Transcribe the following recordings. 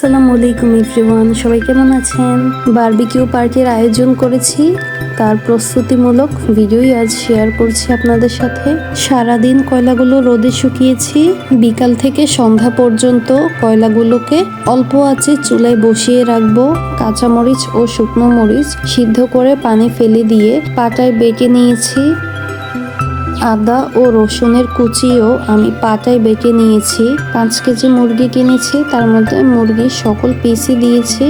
আসসালামু আলাইকুম এভরিওয়ান, সবাই কেমন আছেন? বারবিকিউ পার্টির আয়োজন করেছি। তার প্রস্তুতিমূলক ভিডিওই আজ শেয়ার করছি আপনাদের সাথে। সারাদিন কয়লাগুলো রোদে শুকিয়েছি। বিকাল থেকে সন্ধ্যা পর্যন্ত কয়লাগুলোকে অল্প আঁচে চুলায় বসিয়ে রাখব। কাঁচামরিচ ও শুকনো মরিচ সিদ্ধ করে পানি ফেলে দিয়ে পাটায় বেটে নিয়েছি। আদা ও রসুনের কুচিও আমি পাটায় বেটে নিয়েছি। পাঁচ কেজি মুরগি কিনেছি, তার মধ্যে মুরগির সকল পিসই দিয়েছি।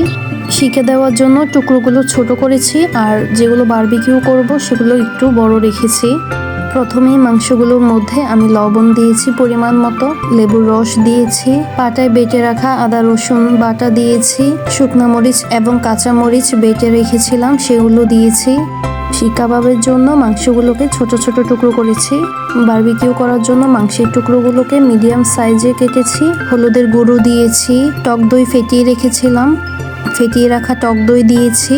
শিখে দেওয়ার জন্য টুকরোগুলো ছোট করেছি আর যেগুলো বারবিকিউ করব সেগুলো একটু বড় রেখেছি। প্রথমেই মাংসগুলোর মধ্যে আমি লবণ দিয়েছি পরিমাণ মতো, লেবুর রস দিয়েছি পাটায় বেটে রাখা আদা, রসুন বাটা দিয়েছি, শুকনো মরিচ এবং কাঁচা মরিচ বেটে রেখেছিলাম, সেগুলো দিয়েছি। শিক কাবাবের জন্য মাংসগুলোকে ছোট ছোট টুকরো করেছি। বারবিকিউ করার জন্য মাংসের টুকরোগুলোকে মিডিয়াম সাইজে কেটেছি। হলুদের গুঁড়ো দিয়েছি, টক দই ফেটিয়ে রেখেছিলাম। ফেটিয়ে রাখা টক দই দিয়েছি।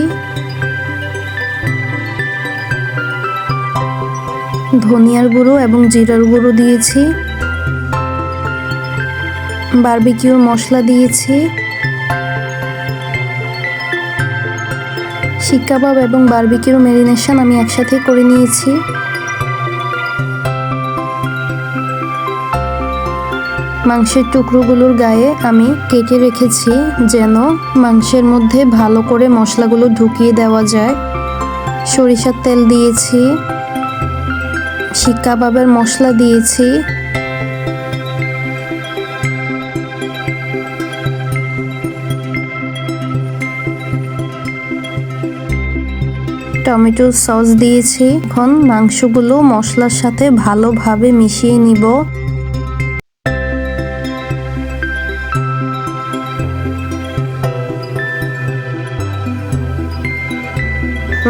ধনিয়ার গুঁড়ো এবং জিরার গুঁড়ো দিয়েছি। বারবিকিউর মশলা দিয়েছি। শিক কাবাব এবং বারবিকিউর ম্যারিনেশন আমি একসাথে করে নিয়েছি। মাংসের টুকরোগুলোর গায়ে আমি কেটে রেখেছি যেন মাংসের মধ্যে ভালো করে মশলাগুলো ঢুকিয়ে দেওয়া যায়। সরিষার তেল দিয়েছি, শিক কাবাবের মশলা দিয়েছি টমেটো সস দিয়েছি। এখন মাংসগুলো মশলার সাথে ভালোভাবে মিশিয়ে নিব।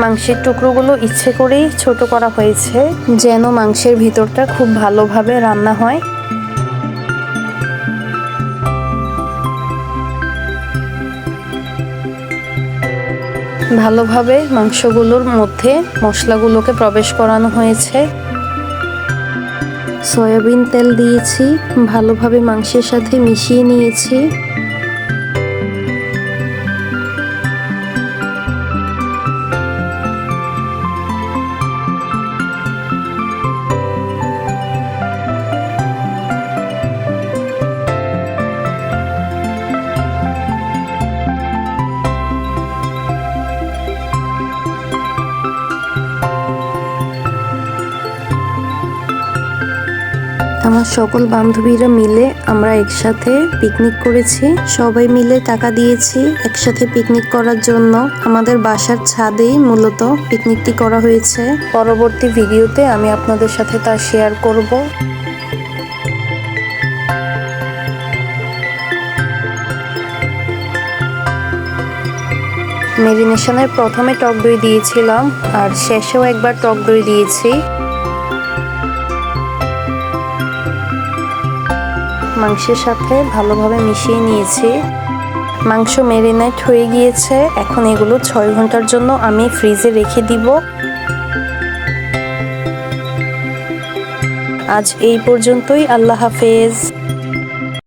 মাংসের টুকরোগুলো ইচ্ছে করেই ছোট করা হয়েছে। যেন মাংসের ভিতরটা খুব ভালোভাবে রান্না হয়। ভালোভাবে মাংসগুলোর মধ্যে মশলাগুলোকে প্রবেশ করানো হয়েছে। সয়াবিন তেল দিয়েছি, ভালোভাবে মাংসের সাথে মিশিয়ে নিয়েছি। আমার সকল বান্ধবীরা মিলে আমরা একসাথে পিকনিক করেছি। সবাই মিলে টাকা দিয়েছি একসাথে পিকনিক করার জন্য। আমাদের বাসার ছাদেই মূলত পিকনিকটি করা হয়েছে। পরবর্তী ভিডিওতে আমি আপনাদের সাথে তা শেয়ার করব। মেরিনেশনের প্রথমে টক দই দিয়েছিলাম, আর শেষেও একবার টক দই দিয়েছি। মাংসের সাথে ভালোভাবে মিশিয়ে নিয়েছি। মাংস মেরিনেট হয়ে গিয়েছে। এখন এগুলো ছয় ঘণ্টার জন্য আমি ফ্রিজে রেখে দিব। আজ এই পর্যন্তই। আল্লাহ হাফেজ।